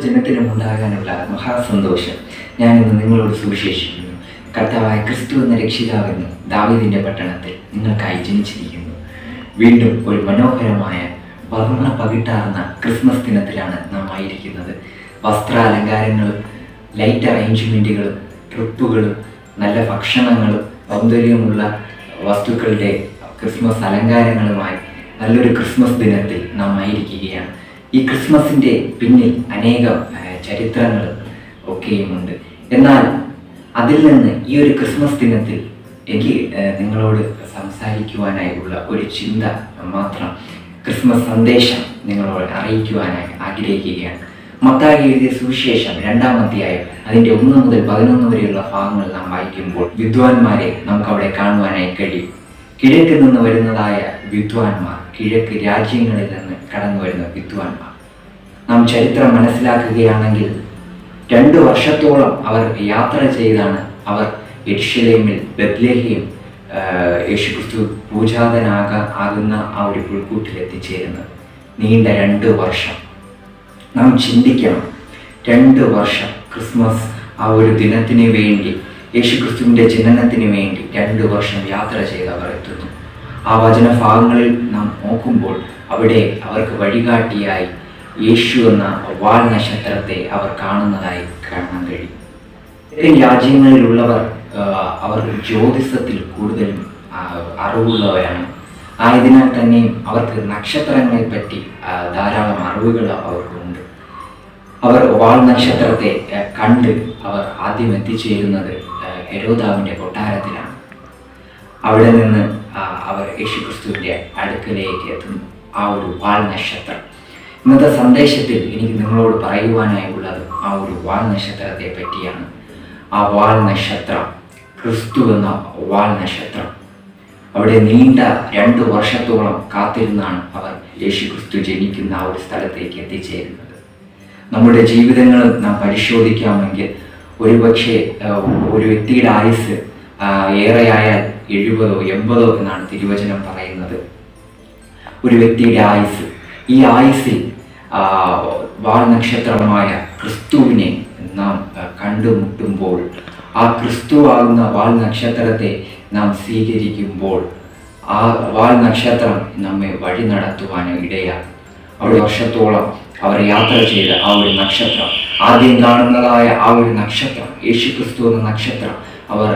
ജനത്തിനും ഉണ്ടാകാനുള്ള മഹാസന്തോഷം ഞാനിന്ന് നിങ്ങളോട് സുവിശേഷിക്കുന്നു. കർത്താവായ ക്രിസ്തു എന്ന രക്ഷിതാവെന്ന് ദാവീദിന്റെ പട്ടണത്തിൽ നിങ്ങൾക്കായി ജനിച്ചിരിക്കുന്നു. വീണ്ടും ഒരു മനോഹരമായ വർണ പകിട്ടാർന്ന ക്രിസ്മസ് ദിനത്തിലാണ് നാം ആയിരിക്കുന്നത്. വസ്ത്രാലങ്കാരങ്ങളും ലൈറ്റ് അറേഞ്ച്മെന്റുകളും ട്രിപ്പുകളും നല്ല ഭക്ഷണങ്ങളും സൗന്ദര്യമുള്ള വസ്തുക്കളുടെ ക്രിസ്മസ് അലങ്കാരങ്ങളുമായി നല്ലൊരു ക്രിസ്മസ് ദിനത്തിൽ നാം ആയിരിക്കുകയാണ്. ഈ ക്രിസ്മസിന്റെ പിന്നിൽ അനേകം ചരിത്രങ്ങൾ ഒക്കെയുമുണ്ട്. എന്നാൽ അതിൽ നിന്ന് ഈ ഒരു ക്രിസ്മസ് ദിനത്തിൽ എനിക്ക് നിങ്ങളോട് സംസാരിക്കുവാനായി ഉള്ള ഒരു ചിന്ത മാത്രം ക്രിസ്മസ് സന്ദേശം നിങ്ങളോട് അറിയിക്കുവാനായി ആഗ്രഹിക്കുകയാണ്. മത്തായി എഴുതിയ സുവിശേഷം രണ്ടാം അധ്യായം അതിന്റെ ഒന്ന് മുതൽ പതിനൊന്ന് വരെയുള്ള ഭാഗങ്ങൾ നാം വായിക്കുമ്പോൾ വിദ്വാൻമാരെ നമുക്ക് അവിടെ കാണുവാനായി കഴിയും. കിഴക്ക് നിന്ന് വരുന്നതായ വിദ്വാൻമാർ കിഴക്ക് രാജ്യങ്ങളിൽ നിന്ന് കടന്നു വരുന്ന വിദ്വാൻമാർ നാം ചരിത്രം മനസ്സിലാക്കുകയാണെങ്കിൽ രണ്ടു വർഷത്തോളം അവർ യാത്ര ചെയ്താണ് അവർ എഡ്ഷലേമിൽ ബദ്ലേഹിയും യേശുക്രിസ്തു പൂജാതനാക ആകുന്ന ആ ഒരു പുൽക്കൂട്ടിൽ എത്തിച്ചേരുന്നത്. നീണ്ട രണ്ട് വർഷം. നാം ചിന്തിക്കണം. രണ്ട് വർഷം ക്രിസ്മസ് ആ ഒരു ദിനത്തിന് വേണ്ടി യേശുക്രിസ്തുവിന്റെ ജനനത്തിന് വേണ്ടി രണ്ട് വർഷം യാത്ര ചെയ്ത് അവർ എത്തുന്നു. ആ വചനഭാഗങ്ങളിൽ നാം നോക്കുമ്പോൾ അവിടെ അവർക്ക് വഴികാട്ടിയായി യേശു എന്ന വാൽ നക്ഷത്രത്തെ അവർ കാണുന്നതായി കാണാൻ കഴിയും. രാജ്യങ്ങളിലുള്ളവർ അവർ ജ്യോതിഷത്തിൽ കൂടുതലും അറിവുള്ളവരാണ്. ആയതിനാൽ തന്നെയും അവർക്ക് നക്ഷത്രങ്ങളെ പറ്റി ധാരാളം അറിവുകൾ അവർക്കുണ്ട്. അവർ വാൾ നക്ഷത്രത്തെ കണ്ട് അവർ ആദ്യം എത്തിച്ചേരുന്നത് ഹെരോദാവിന്റെ കൊട്ടാരത്തിലാണ്. അവിടെ നിന്ന് അവർ യേശുക്രിസ്തുവിന്റെ അടുക്കലേക്ക് എത്തുന്നു. ആ ഒരു വാൽനക്ഷത്രം. ഇന്നത്തെ സന്ദേശത്തിൽ എനിക്ക് നിങ്ങളോട് പറയുവാനായി ഉള്ളത് ആ ഒരു വാൽനക്ഷത്രത്തെ പറ്റിയാണ്. ആ വാൽനക്ഷത്രം ക്രിസ്തു എന്ന വാൽനക്ഷത്രം. അവിടെ നീണ്ട രണ്ട് വർഷത്തോളം കാത്തിരുന്നാണ് അവർ യേശു ക്രിസ്തു ജനിക്കുന്ന ആ ഒരു സ്ഥലത്തേക്ക് എത്തിച്ചേരുന്നത്. നമ്മുടെ ജീവിതങ്ങൾ നാം പരിശോധിക്കാമെങ്കിൽ ഒരുപക്ഷെ ഒരു വ്യക്തിയുടെ ആയുസ് ഏറെയായാൽ എഴുപതോ എൺപതോ എന്നാണ് തിരുവചനം പറയുന്നത്. ഒരു വ്യക്തിയുടെ ആയുസ്. ഈ ആയുസിൽ വാൾ നക്ഷത്രമായ ക്രിസ്തുവിനെ നാം കണ്ടുമുട്ടുമ്പോൾ ആ ക്രിസ്തുവാകുന്ന വാൽ നക്ഷത്രത്തെ നാം സ്വീകരിക്കുമ്പോൾ ആ വാൽ നക്ഷത്രം നമ്മെ വഴി നടത്തുവാൻ ഇടയാകും. അവിടെ വർഷത്തോളം അവർ യാത്ര ചെയ്ത ആ ഒരു നക്ഷത്രം ആദ്യം കാണുന്നതായ ആ ഒരു നക്ഷത്രം യേശു ക്രിസ്തു എന്ന നക്ഷത്രം അവർ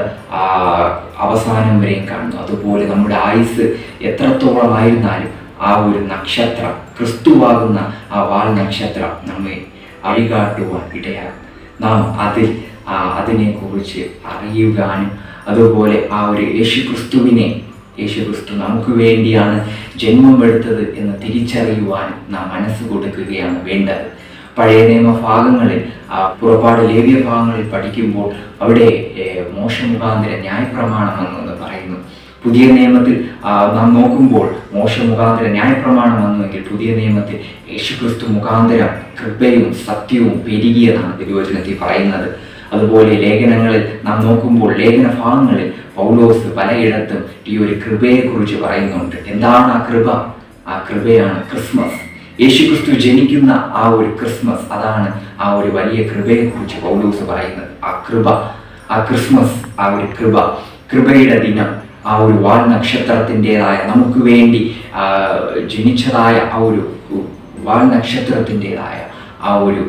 അവസാനം വരെയും കാണുന്നു അതുപോലെ നമ്മുടെ ആയുസ് എത്രത്തോളം ആയിരുന്നാലും ആ ഒരു നക്ഷത്രം ക്രിസ്തുവാകുന്ന ആ വാൾ നക്ഷത്രം നമ്മെ അഴികാട്ടുവാൻ ഇടയാകും. നാം അതിൽ അതിനെക്കുറിച്ച് അറിയുവാനും അതുപോലെ ആ ഒരു യേശു ക്രിസ്തുവിനെ യേശു ക്രിസ്തു നമുക്ക് വേണ്ടിയാണ് ജന്മമെടുത്തത് എന്ന് തിരിച്ചറിയുവാനും നാം മനസ്സ് കൊടുക്കുകയാണ് വേണ്ടത്. പഴയ നിയമ ഭാഗങ്ങളിൽ പുറപ്പാട് ലേവ്യ ഭാഗങ്ങളിൽ പഠിക്കുമ്പോൾ അവിടെ മോശം മുഖാന്തര ന്യായപ്രമാണം എന്നൊന്ന് പറയുന്നു. പുതിയ നിയമത്തിൽ നാം നോക്കുമ്പോൾ മോശ മുഖാന്തര ന്യായപ്രമാണം വന്നുവെങ്കിൽ പുതിയ നിയമത്തിൽ യേശുക്രിസ്തു മുഖാന്തരം കൃപയും സത്യവും പെരുകിയതാണ് തിരുവചനത്തിൽ പറയുന്നത്. അതുപോലെ ലേഖനങ്ങളിൽ നാം നോക്കുമ്പോൾ ലേഖന ഭാഗങ്ങളിൽ പൗലോസ് പലയിടത്തും ഈ ഒരു കൃപയെക്കുറിച്ച് പറയുന്നുണ്ട്. എന്താണ് ആ കൃപ? ആ കൃപയാണ് ക്രിസ്മസ്. യേശുക്രിസ്തു ജനിക്കുന്ന ആ ഒരു ക്രിസ്മസ് അതാണ് ആ ഒരു വലിയ കൃപയെക്കുറിച്ച് പൗലൂസ് പറയുന്നത്. ആ കൃപ ആ ക്രിസ്മസ് ആ ഒരു കൃപ കൃപയുടെ ദിനം ആ ഒരു വാൽ നക്ഷത്രത്തിന്റെതായ നമുക്ക് വേണ്ടി ജനിച്ചതായ ആ ഒരു വാൽ നക്ഷത്രത്തിന്റെതായ ആ ഒരു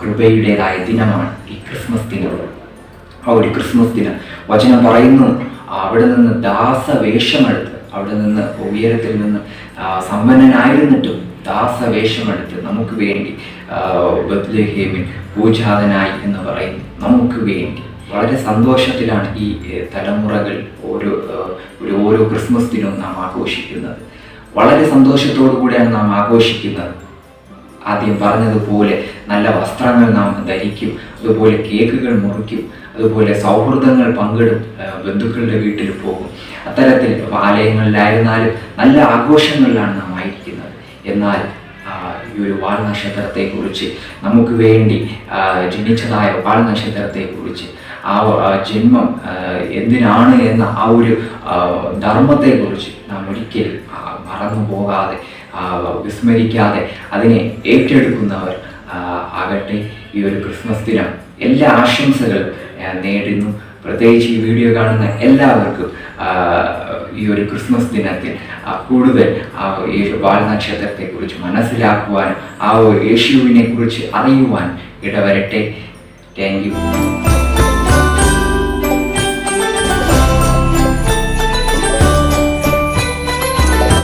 കൃപയുടേതായ ദിനമാണ് ഈ ക്രിസ്മസ് ദിനം. ആ ഒരു ക്രിസ്മസ് ദിനം. വചനം പറയുന്നു അവിടെ നിന്ന് ദാസവേഷമെടുത്ത് അവിടെ നിന്ന് ഉയരത്തിൽ നിന്ന് സമ്പന്നനായിരുന്നിട്ടും ദാസവേഷമെടുത്ത് നമുക്ക് വേണ്ടി ബദ്ലഹേമിൻ പൂജാതനായി എന്ന് പറയുന്നു. നമുക്ക് വേണ്ടി. വളരെ സന്തോഷത്തിലാണ് ഈ തലമുറകൾ ഓരോ ഒരു ഓരോ ക്രിസ്മസ് ദിനവും നാം ആഘോഷിക്കുന്നത്. വളരെ സന്തോഷത്തോടു കൂടിയാണ് നാം ആഘോഷിക്കുന്നത്. ആദ്യം പറഞ്ഞതുപോലെ നല്ല വസ്ത്രങ്ങൾ നാം ധരിക്കും അതുപോലെ കേക്കുകൾ മുറിക്കും അതുപോലെ സൗഹൃദങ്ങൾ പങ്കിടും ബന്ധുക്കളുടെ വീട്ടിൽ പോകും. അത്തരത്തിൽ ആലയങ്ങളിലായിരുന്നാലും നല്ല ആഘോഷങ്ങളിലാണ് നാം എന്നാൽ ഈ ഒരു വാൽ നക്ഷത്രത്തെക്കുറിച്ച് നമുക്ക് വേണ്ടി ജനിച്ചതായ വാൽ നക്ഷത്രത്തെക്കുറിച്ച് ആ ജന്മം എന്തിനാണ് എന്ന ആ ഒരു ധർമ്മത്തെക്കുറിച്ച് നാം ഒരിക്കലും മറന്നു പോകാതെ വിസ്മരിക്കാതെ അതിനെ ഏറ്റെടുക്കുന്നവർ ആകട്ടെ ഈ ഒരു ക്രിസ്മസ് ദിനം. എല്ലാ ആശംസകളും നേടുന്നു. പ്രത്യേകിച്ച് ഈ വീഡിയോ കാണുന്ന എല്ലാവർക്കും ഈ ഒരു ക്രിസ്മസ് ദിനത്തിൽ കൂടുതൽ ഈ വാൽനക്ഷത്രത്തെക്കുറിച്ച് മനസ്സിലാക്കുവാനും ആ യേശുവിനെ കുറിച്ച് അറിയുവാൻ ഇടവരട്ടെ. Thank you